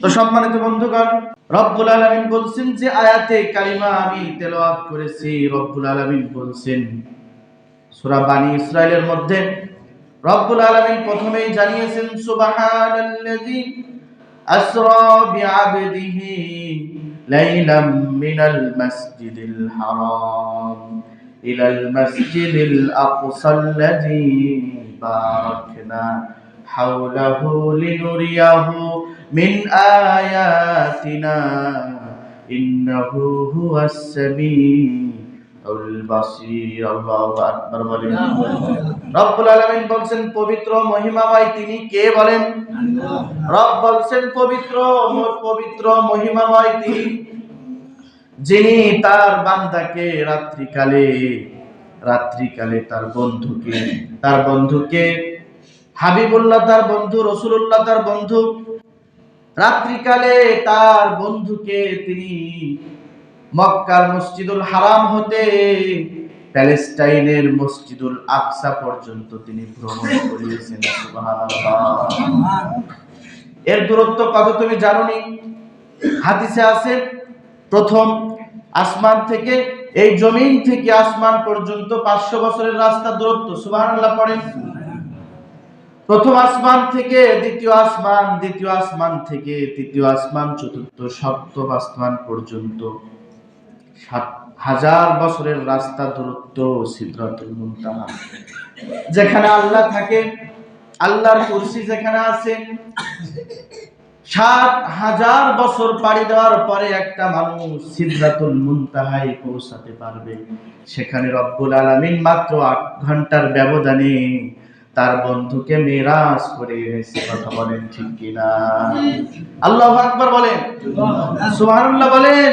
তো সম্মানিত বন্ধুগণ, রব্বুল আলামিন বলছেন যে আয়াতে কালিমা আমি তেলাওয়াত করেছি, রব্বুল আলামিন বলছেন সূরা বানি ইসরাইলের মধ্যে। রব্বুল আলামিন প্রথমেই জানিয়েছেন, সুবহানাল্লাযী আসরা সামিউল বাসীর। আল্লাহু আকবার বলেন। রব্বুল আলামিন বলছেন, পবিত্র মহিমাময় তিনি কে বলেন? রব বলছেন, পবিত্র পবিত্র মহিমাময় তিনি যিনি তার বান্দাকে রাত্রিকালে রাত্রিকালে তার বন্ধুকে তার বন্ধুকে হাবিবুল্লাহ তার বন্ধু রসুল্লাহ তার বন্ধু। রাত্রিকালে তার বন্ধুকে তিনি মক্কার মসজিদুল হারাম হতে প্যালেস্টাইনের মসজিদুল আকসা পর্যন্ত তিনি ভ্রমণ করিয়েছেন। এর দূরত্ব কত তুমি জানো নি হাদিসে আছে, প্রথম আসমান থেকে, এই জমিন থেকে আসমান পর্যন্ত পাঁচশো বছরের রাস্তা দূরত্ব। সুবহানাল্লাহ, পড়েন। প্রথম আসমান থেকে দ্বিতীয় আসমান দ্বিতীয় আসমান থেকে তৃতীয় আসমান, চতুর্থ সপ্তম আসমান পর্যন্ত। সাত হাজার বছরের রাস্তা দূরত্ব সিদ্ধাতুল মুনতাহা। যেখানে আল্লাহ থাকে, আল্লাহর কুরসি যেখানে আছে, সাত হাজার বছর পাড়ি দেওয়ার পরে একটা মানুষ সিদ্ধাতুল মুনতাহায় পৌঁছাতে পারবে। সেখানে রব্বুল আলামিন মাত্র আট ঘণ্টার ব্যবধানে তার বন্ধুকে মেরাজ করে এনেছে কথা বলেন ঠিক কিনা? আল্লাহ আকবার বলেন। সুবহানাল্লাহ। বলেন।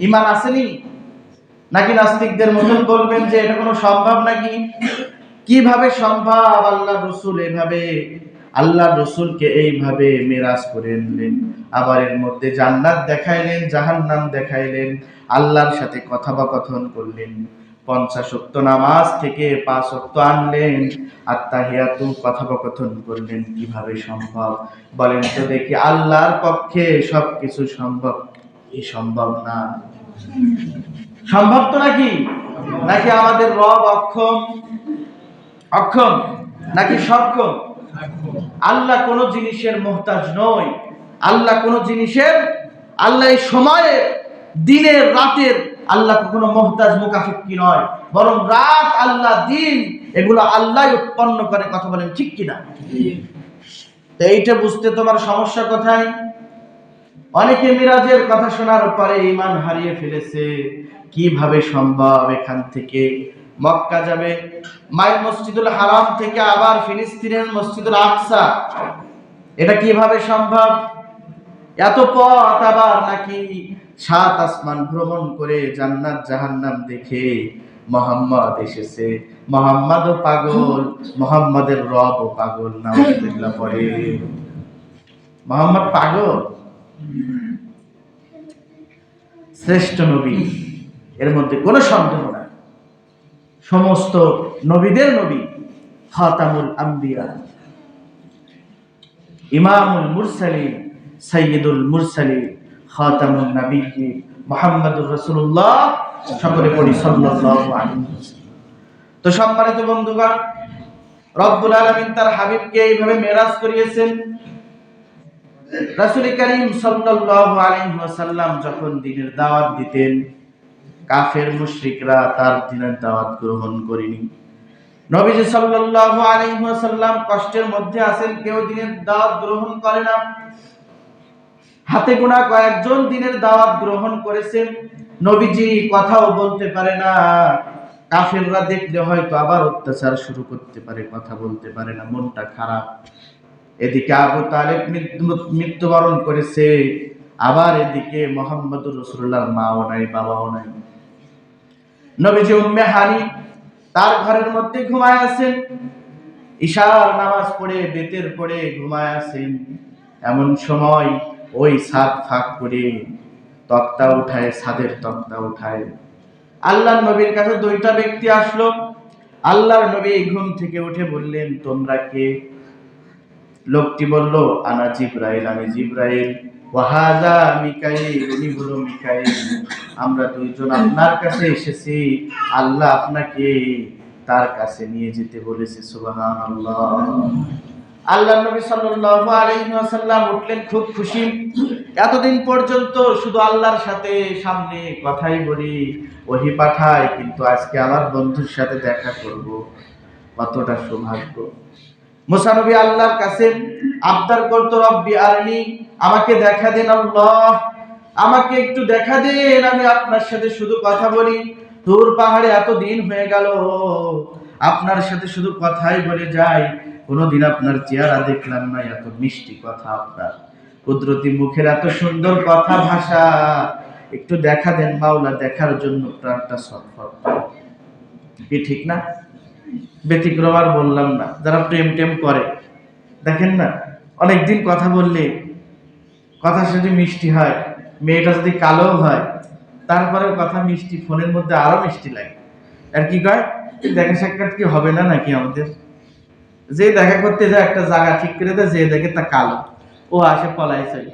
ইমান আসেনি? নাকি নাস্তিকদের মতন বলবেন যে এটা কোনো সম্ভব নাকি? কীভাবে সম্ভব? আল্লাহ রসুল এভাবে আল্লাহ রসুলকে এইভাবে মেরাজ করে আনলেন আবার এর মধ্যে জান্নাত দেখাইলেন জাহান্নাম দেখাইলেন আল্লাহর সাথে কথোপকথন করলেন। পঞ্চাশ অক্ত নামাজ থেকে পাঁচ অক্ত আনলেন। আত্মাহিয়াতু কথোপকথন করলেন, কীভাবে সম্ভব? বলেন তো দেখি, আল্লাহর পক্ষে সবকিছু সম্ভব কি সম্ভব না? সম্ভব তো নাকি? নাকি আমাদের রব অক্ষম? অক্ষম? নাকি সক্ষম? আল্লাহ কোন জিনিসের মোহতাজ নয়। আল্লাহ কোন জিনিসের, আল্লাহ এই সময়ে দিনের, রাতের আল্লাহ কখনো মোহতাজ মুকাফিকি নয়। বরং রাত, আল্লাহ, দিন, এগুলো আল্লাহ উৎপন্ন করে, কথা বলেন ঠিক কিনা তো এইটা বুঝতে তোমার সমস্যা কোথায়? অনেকে মিরাজের কথা শোনার পরে ইমান হারিয়ে ফেলেছে। কীভাবে সম্ভব এখান থেকে? মক্কা যাবে, মায়ের মসজিদুল হারাম থেকে আবার ফিলিস্তিনের মসজিদুল আকসা। এটা কীভাবে সম্ভব? এত পথ আবার নাকি সাত আসমান ভ্রমণ করে জান্নাত জাহান্নাম দেখে মোহাম্মদ এসেছে। মোহাম্মদও পাগল, মোহাম্মদের রবও পাগল, নাউজুবিল্লাহ পরে মোহাম্মদ পাগল? শ্রেষ্ঠ নবী। এর মধ্যে কোনো সন্দেহ নাই। সমস্ত নবীদের নবী খাতামুল আম্বিয়া। ইমামুল মুরসালিন, সাইয়্যিদুল মুরসালিন। খাতামুন নবীয়্যিন মুহাম্মাদুর রাসূলুল্লাহ, সকলে পড়ি সাল্লাল্লাহু আলাইহি তো সম্মানিত বন্ধুগণ, রব্বুল আলামিন তার হাবিবকে এইভাবে মেরাজ করিয়েছেন। রাসূল করিম সাল্লাল্লাহু আলাইহি ওয়াসাল্লাম যখন দিনের দাওয়াত দিতেন, কাফের মুশরিকরা তার দিনের দাওয়াত গ্রহণ করেনি। নবীজি সাল্লাল্লাহু আলাইহি ওয়াসাল্লাম কষ্টের মধ্যে আছেন, কেউ দিনের দাওয়াত গ্রহণ করে না। হাতে গোনা কয়েকজন দিনের দাওয়াত গ্রহণ করেছেন। নবীজি কথাও বলতে পারে না। কাফেররা দেখলে হয়তো আবার অত্যাচার শুরু করতে পারে, কথা বলতে পারে না, মনটা খারাপ। এদিকে আবু তালেব মৃত্যু- মৃত্যুবরণ করেছে, আবার এদিকে মোহাম্মদুর রসুল্লাহর মাও নাই, বাবাও নাই। নবীজি উম্মে হানি তার ঘরের মধ্যে ঘুমায় আছেন। ঈশার নামাজ পড়ে, বেতের পড়ে ঘুমায় আছেন। এমন সময় ওই ছাদ ফাঁক করে, তক্তা উঠায় ছাদের তক্তা উঠায় আল্লাহর নবীর কাছে দুইটা ব্যক্তি আসলো। আল্লাহর নবী ঘুম থেকে উঠে বললেন, তোমরা কে? লোকটি বলল, আনা জিব্রাইল, আমি জিব্রাইল। ওয়াহাজা মিকাইল উনি হলো মিকাইল। আমরা দুইজন আপনার কাছে এসেছি, আল্লাহ আপনাকে তার কাছে নিয়ে যেতে বলেছে, সুবহানাল্লাহ। আল্লাহ নবী সাল্লাল্লাহু আলাইহি ওয়াসাল্লাম উঠলেন খুব খুশি। এতদিন পর্যন্ত শুধু আল্লাহর সাথে সামনে কথাই বলি, ওহি পাঠায় কিন্তু আজকে আমার বন্ধুর সাথে দেখা করব, কতটা সৌভাগ্য। মুসা নবী আল্লাহর কাছে, আবদার করতো রব্বি আরনি, আমাকে দেখা দেন আল্লাহ, আমাকে একটু দেখা দেন, আমি আপনার সাথে শুধু কথা বলি। তোর পাহাড়ে এত দিন হয়ে গেল আপনার সাথে শুধু কথাই বলে যাই, কোনোদিন আপনার চেহারা দেখলাম না, এত মিষ্টি কথা আপনার। কুদরতি মুখের এত সুন্দর কথা ভাষা, একটু দেখা দেন মাওলা, দেখার জন্য প্রাণটা সফর কি ঠিক না? ব্যতিক্রম আর বললাম না, যারা প্রেম টেম করে। দেখেন না, অনেকদিন কথা বললে, কথা যদি মিষ্টি হয়, মেয়েটা যদি কালো হয়, তারপরেও কথা মিষ্টি, ফোনের মধ্যে আরও মিষ্টি লাগে। আর কি কয়? দেখা সাক্ষাৎ কি হবে না নাকি আমাদের? যে দেখা করতে যায়, একটা জায়গা ঠিক করে দেয় যে দেখে তা কালো। ও আসে পলাই চলে।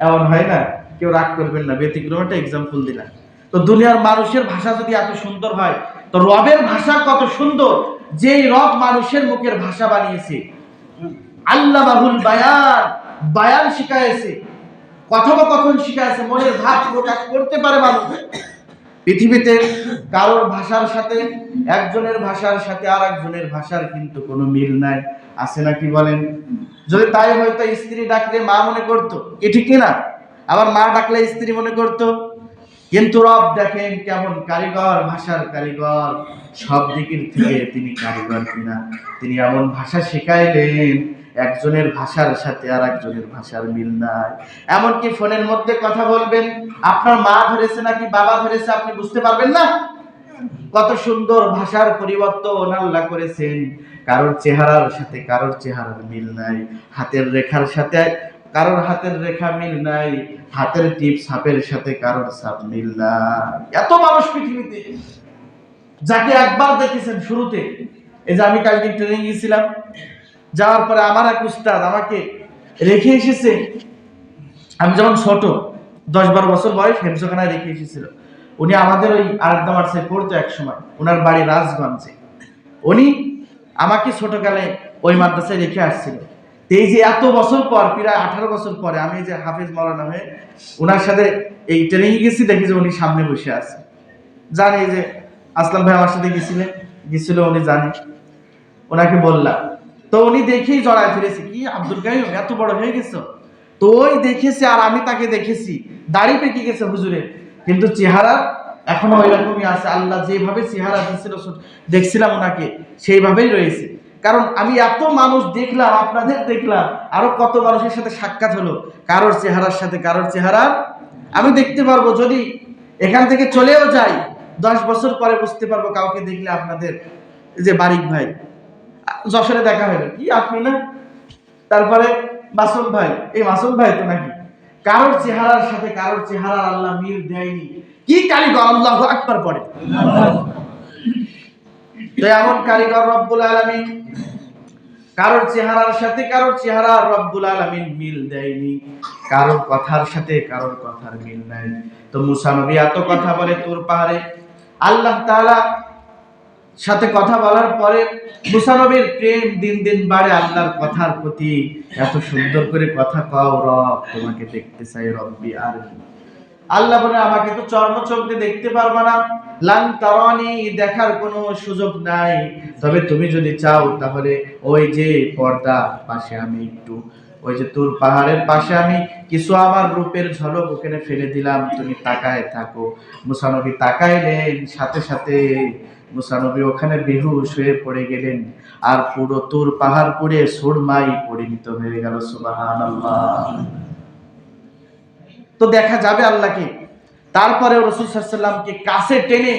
এমন হয় না, কেউ রাগ করবেন না ব্যতিক্রম এক্সাম্পল দিলাম। তো দুনিয়ার মানুষের ভাষা যদি এত সুন্দর হয়, তো রবের ভাষা কত সুন্দর, যেই রব মানুষের মুখের ভাষা বানিয়েছে। আল্লাহ বাহুল বায়ান বায়ান শিখাইছে, কথোপকথন শিখাইছে, মনের ভাব প্রকাশ করতে পারে মানুষ। পৃথিবীতে কারোর ভাষার সাথে, একজনের ভাষার সাথে আর একজনের ভাষার কিন্তু কোনো মিল নাই। আছে নাকি বলেন? যদি তাই হয়তো স্ত্রী ডাকলে মা মনে করতো, এ ঠিক আবার মা ডাকলে স্ত্রী মনে করতো, কিন্তু রব দেখেন কেমন কারিগর, ভাষার কারিগর। সব দিকের থেকে তিনি কারিগর কিনা? তিনি এমন ভাষা শেখাইলেন একজনের ভাষার সাথে আর একজনের ভাষার মিল নাই। এমনকি ফোনের মধ্যে কথা বলবেন, আপনার মা ধরেছে নাকি বাবা ধরেছে আপনি বুঝতে পারবেন না? কত সুন্দর ভাষার পরিবর্তন আল্লাহ করেছেন। কারোর চেহারার সাথে কারোর চেহারার মিল নাই। হাতের রেখার সাথে কারোর হাতের রেখা মিল নাই। হাতের টিপ সাপের সাথে কারোর সাপ মিল নাই। এত মানুষ পৃথিবীতে। যাকে একবার দেখেছেন শুরুতে, এই যে আমি কালকে ট্রেনিং গিয়েছিলাম যাওয়ার পরে আমার এক উস্তাদ আমাকে রেখে এসেছে। আমি যখন ছোট, দশ বারো বছর বয়স, হেমসখানায় রেখে এসেছিল। উনি আমাদের ওই আরেকদম আর্টসে পড়তো এক সময় ওনার বাড়ি রাজগঞ্জে। উনি আমাকে ছোটকালে ওই মাদ্রাসায় রেখে আসছিল। এই যে এত বছর পর, প্রায় আঠারো বছর পরে আমি যে হাফিজ মৌলানা হয়ে ওনার সাথে এই ট্রেনিং গেছি, দেখি যে উনি সামনে বসে আছে। জানি যে আসলাম ভাই আমার সাথে গেছিলেন গেছিল উনি জানে। ওনাকে বললাম তো উনি দেখেই জড়ায় ফিরেছে কি আব্দুল কাইম এত বড় হয়ে গেছো? তো ওই দেখেছে আর আমি তাকে দেখেছি। দাড়ি পেকে গেছে হুজুরের। কিন্তু চেহারা এখনও ওই রকমই আছে। আল্লাহ যেভাবে চেহারা দিয়েছিল দেখছিলাম ওনাকে, সেইভাবেই রয়েছে। কারণ আমি এত মানুষ দেখলাম, আপনাদের দেখলাম, আরও কত মানুষের সাথে সাক্ষাৎ হলো। কারোর চেহারার সাথে, কারোর চেহারা। আমি দেখতে পারব, যদি এখান থেকে চলেও যাই, দশ বছর পরে বুঝতে পারব কাউকে দেখলে আপনাদের যে বারিক ভাই। যশোরে দেখা হলো কি আপনি না তারপরে, মাসুম ভাই। এই মাসুম ভাই তো নাকি? কারোর চেহারার সাথে কারোর চেহারার আল্লাহ মিল দেয়নি। কি কারিগর? আল্লাহ আকবার পড়ে। তো এমন কারিগর রব্বুল আলামিন। কারোর চেহারার সাথে কারোর চেহারা রব্বুল আলামিন মিল দেয়নি। কারোর কথার সাথে কারোর কথার মিল নাই। তো মুসা নবী এত কথা বলে তোর পাহাড়ে। আল্লাহ তাআলা সাথে কথা বলার পরে মুসা নবীর প্রেম দিন দিন বাড়ে আল্লাহর কথার প্রতি। এত সুন্দর করে কথা কও, রব, তোমাকে দেখতে চাই, রব্বি আর আল্লাহ বলে, আমাকে তো চর্ম চোখ দিয়ে দেখতে পারবা না। লান তারানি, দেখার কোনো সুযোগ নাই। তবে তুমি যদি চাও, তাহলে ওই যে পর্দা পাশে আমি একটু, ওই যে তোর পাহাড়ের পাশে আমি কিছু আমার রূপের ঝলক ওখানে ফেলে দিলাম। তুমি তাকায় থাকো। মুসানবী তাকাইলেন, সাথে সাথে মুসানবী ওখানে বেহুশ হয়ে পড়ে গেলেন। আর পুরো তোর পাহাড় পুড়ে সুরমাই পরিণত হয়ে গেল, সুবহানাল্লাহ। তো দেখা যাবে আল্লাহকে। তারপরে রসুল সাল্লামকে কাছে টেনে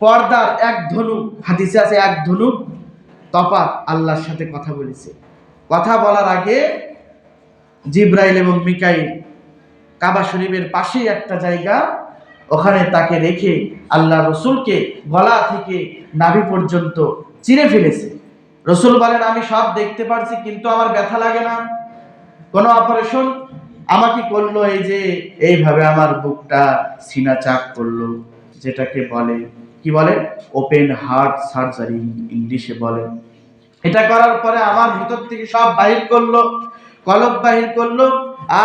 পর্দার এক ধনু, হাদিসে আছে এক ধনু তপা আল্লাহর সাথে কথা বলেছে। কথা বলার আগে জিব্রাইল এবং মিকাইল কাবা শরীফের পাশেই একটা জায়গা ওখানে তাকে রেখে আল্লাহ রসুলকে গলা থেকে নাভি পর্যন্ত চিরে ফেলেছে। রসুল বলেন, আমি সব দেখতে পারছি, কিন্তু আমার ব্যথা লাগে না। কোনো অপারেশন আমাকে করল এই যে, এইভাবে আমার বুকটা সিনা চাপ করল, যেটাকে বলে, কি বলে? ওপেন হার্ট সার্জারি ইংলিশে বলে। এটা করার পরে আমার ভিতর থেকে সব বাহির করল কলব বাহির করল,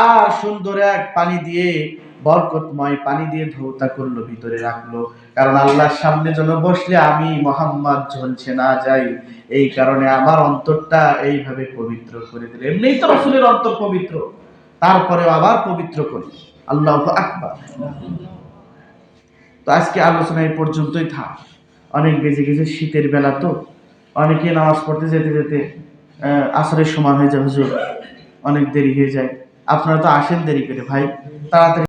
আর সুন্দর এক পানি দিয়ে বরকতময় পানি দিয়ে ধৌতা করল, ভিতরে রাখল। কারণ আল্লাহর সামনে যেন বসলে আমি মোহাম্মদ ঝলছে না যাই। এই কারণে আমার অন্তরটা এইভাবে পবিত্র করে দিল। এমনিই তো রসুলের অন্তর পবিত্র। তারপরে আবার পবিত্র করি। আল্লাহ আকবার। তো আজকে আলোচনা এই পর্যন্তই থাক। অনেক বেজে গেছে শীতের বেলা তো। অনেকে নামাজ পড়তে যেতে যেতে আসরের সময় হয়ে যায়, হুজুর। অনেক দেরি হয়ে যায়। আপনারা তো আসেন দেরি করে, ভাই। তাড়াতাড়ি